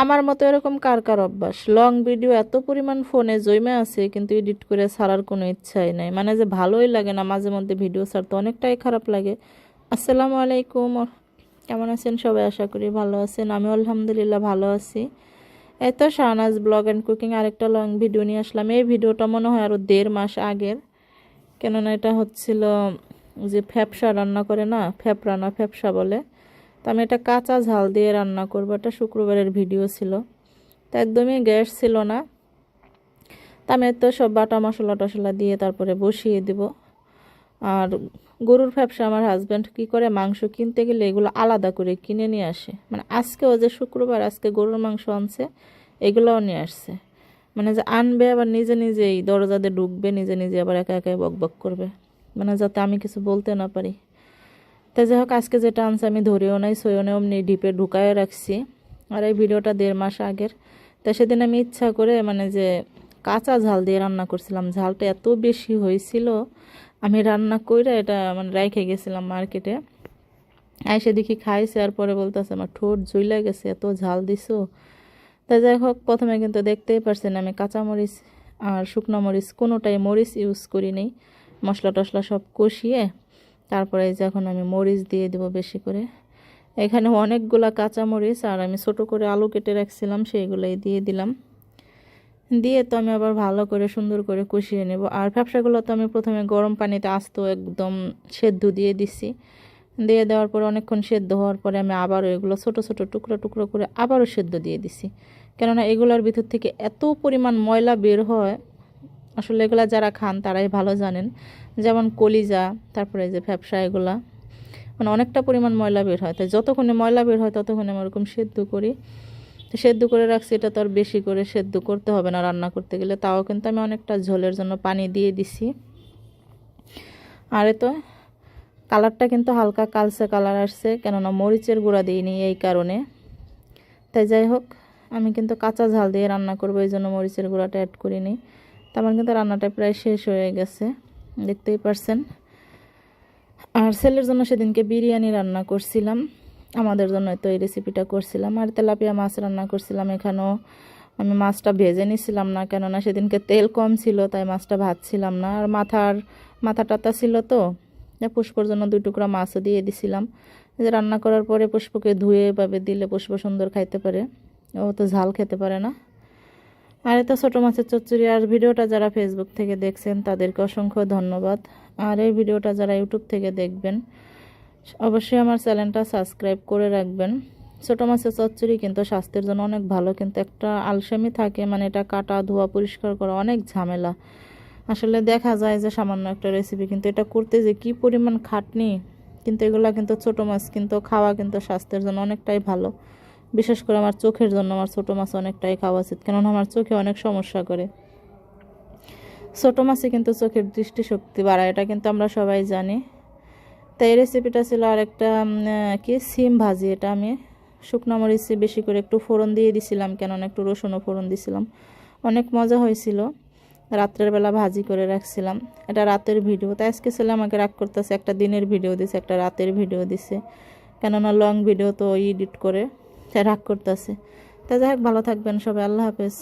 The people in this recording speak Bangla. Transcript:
আমার মতো এরকম কার কার অভ্যাস? লং ভিডিও এত পরিমাণ ফোনে জমে আছে, কিন্তু এডিট করে ছাড়ার কোনো ইচ্ছাই নাই। মানে যে ভালোই লাগে না, মাঝে মধ্যে ভিডিও ছাড়তে অনেকটাই খারাপ লাগে। আসসালামু আলাইকুম। কেমন আছেন সবাই? আশা করি ভালো আছেন। আমি আলহামদুলিল্লাহ ভালো আছি। এই তো শাহনাজ ব্লগ অ্যান্ড কুকিং আরেকটা লং ভিডিও নিয়ে আসলাম। এই ভিডিওটা মনে হয় আরও দেড় মাস আগের। কেননা এটা হচ্ছিল যে ফ্যাপসা রান্না করে না ফ্যাপড়া ফ্যাপসা বলে। তো আমি এটা কাঁচা ঝাল দিয়ে রান্না করব, এটা শুক্রবারের ভিডিও ছিল। তো একদমই গ্যাস ছিল না। তা আমি তো সব বাটা মশলা টশলা দিয়ে তারপরে বসিয়ে দিব। আর গরুর ব্যবসা, আমার হাজব্যান্ড কি করে মাংস কিনতে গেলে এগুলো আলাদা করে কিনে নিয়ে আসে। মানে আজকেও যে শুক্রবার, আজকে গরুর মাংস আনছে, এগুলোও নিয়ে আসছে। মানে যে আনবে আবার নিজে নিজেই দরজাতে ঢুকবে, নিজে নিজে আবার একা একাই বক বক করবে। মানে যাতে আমি কিছু বলতে না পারি। তা যাই হোক, আজকে যেটা আনছে আমি ধরেও নাই, সইও নাই, অমনি ডিপে ঢুকায় রাখছি। আর এই ভিডিওটা দেড় মাস আগের। তা সেদিন আমি ইচ্ছা করে মানে যে কাঁচা ঝাল দিয়ে রান্না করছিলাম, ঝালটা এত বেশি হয়েছিল, আমি রান্না করে এটা মানে রাইখে গেছিলাম মার্কেটে আইসে দেখি খাইছে, আর পরে বলতেছে, আমার ঠোঁট জুইলা গেছে, এত ঝাল দিছো। তা যাই হোক, প্রথমে কিন্তু দেখতেই পারছেন আমি কাঁচামরিচ আর শুকনো মরিচ কোনোটাই মরিচ ইউজ করি নেই। মশলা টশলা সব কষিয়ে তারপরে এই যে এখন আমি মরিচ দিয়ে দিব বেশি করে। এখানে অনেকগুলা কাঁচা মরিচ আর আমি ছোট করে আলু কেটে রাখছিলাম, সেইগুলোই দিয়ে দিলাম। দিয়ে তো আমি আবার ভালো করে সুন্দর করে কষিয়ে নেব। আর ব্যবসাগুলো তো আমি প্রথমে গরম পানিতে আস্ত একদম সেদ্ধ দিয়ে দিছি। দিয়ে দেওয়ার পরে অনেকক্ষণ সেদ্ধ হওয়ার পরে আমি আবারও এগুলো ছোট ছোট টুকরো টুকরো করে আবারও সেদ্ধ দিয়ে দিছি। কেননা এগুলোর ভিতর থেকে এত পরিমাণ ময়লা বের হয় আসলে এগুলা যারা খান তারাই ভালো জানেন। যেমন কলিজা, তারপরে যে ব্যবসা এগুলা। মানে অনেকটা পরিমাণ ময়লা বের হয়। তাই যতক্ষণে ময়লা বের হয় ততক্ষণে আমি ওরকম সেদ্ধ করি। সেদ্ধ করে রাখছি, এটা তো আর বেশি করে সেদ্ধ করতে হবে না রান্না করতে গেলে। তাও কিন্তু আমি অনেকটা ঝোলের জন্য পানি দিয়ে দিছি। আর তো কালারটা কিন্তু হালকা কালসে কালার আসছে, কেননা মরিচের গুঁড়া দিইনি এই কারণে। তাই যাই হোক, আমি কিন্তু কাঁচা ঝাল দিয়ে রান্না করব, এই জন্য মরিচের গুঁড়াটা অ্যাড করিনি। তো আমার কিন্তু রান্নাটা প্রায় শেষ হয়ে গেছে, দেখতেই পারছেন। আর ছেলের জন্য সেদিনকে বিরিয়ানি রান্না করছিলাম, আমাদের জন্য তো এই রেসিপিটা করছিলাম। আর তেলাপিয়া মাছ রান্না করছিলাম, এখানেও আমি মাছটা ভেজে নিছিলাম না, কেননা সেদিনকে তেল কম ছিল, তাই মাছটা ভাজছিলাম না। আর মাথার, মাথা টাতা ছিল তো পুষ্পর জন্য দুই টুকরা মাছও দিয়ে দিছিলাম। যে রান্না করার পরে পুষ্পকে ধুয়ে এভাবে দিলে পুষ্প সুন্দর খাইতে পারে। ও তো ঝাল খেতে পারে না। আর এটা ছোটো মাছের চচ্চড়ি আর ভিডিওটা যারা ফেসবুক থেকে দেখছেন, তাদেরকে অসংখ্য ধন্যবাদ। আর এই ভিডিওটা যারা ইউটিউব থেকে দেখবেন, অবশ্যই আমার চ্যানেলটা সাবস্ক্রাইব করে রাখবেন। ছোটো মাছের চচ্চড়ি কিন্তু স্বাস্থ্যের জন্য অনেক ভালো, কিন্তু একটা আলসেমি থাকে মানে এটা কাটা, ধোয়া, পরিষ্কার করা অনেক ঝামেলা। আসলে দেখা যায় যে সামান্য একটা রেসিপি কিন্তু এটা করতে যে কি পরিমাণ খাটনি, কিন্তু এগুলা কিন্তু ছোটো মাছ, কিন্তু খাওয়া কিন্তু স্বাস্থ্যের জন্য অনেকটাই ভালো। বিশেষ করে আমার চোখের জন্য আমার ছোটো মাছ অনেকটাই খাওয়া উচিত। কেননা আমার চোখে অনেক সমস্যা করে। ছোটো মাছে কিন্তু চোখের দৃষ্টিশক্তি বাড়ায়, এটা কিন্তু আমরা সবাই জানি। তাই এই রেসিপিটা ছিল আরেকটা কি? সিম ভাজি, এটা আমি শুকনো মরিচে বেশি করে একটু ফোড়ন দিয়ে দিছিলাম, কেননা একটু রসুনও ফোড়ন দিছিলাম। অনেক মজা হয়েছিল। রাত্রের বেলা ভাজি করে রাখছিলাম। এটা রাতের ভিডিও তাই আজকে ছেলে আমাকে রাগ করতেছে, একটা দিনের ভিডিও দিছে, একটা রাতের ভিডিও দিছে। কেননা লং ভিডিও তো এডিট করে। রাগ করতেছে। তা যাই হোক ভালো থাকবেন সবাই আল্লাহ হাফেজ।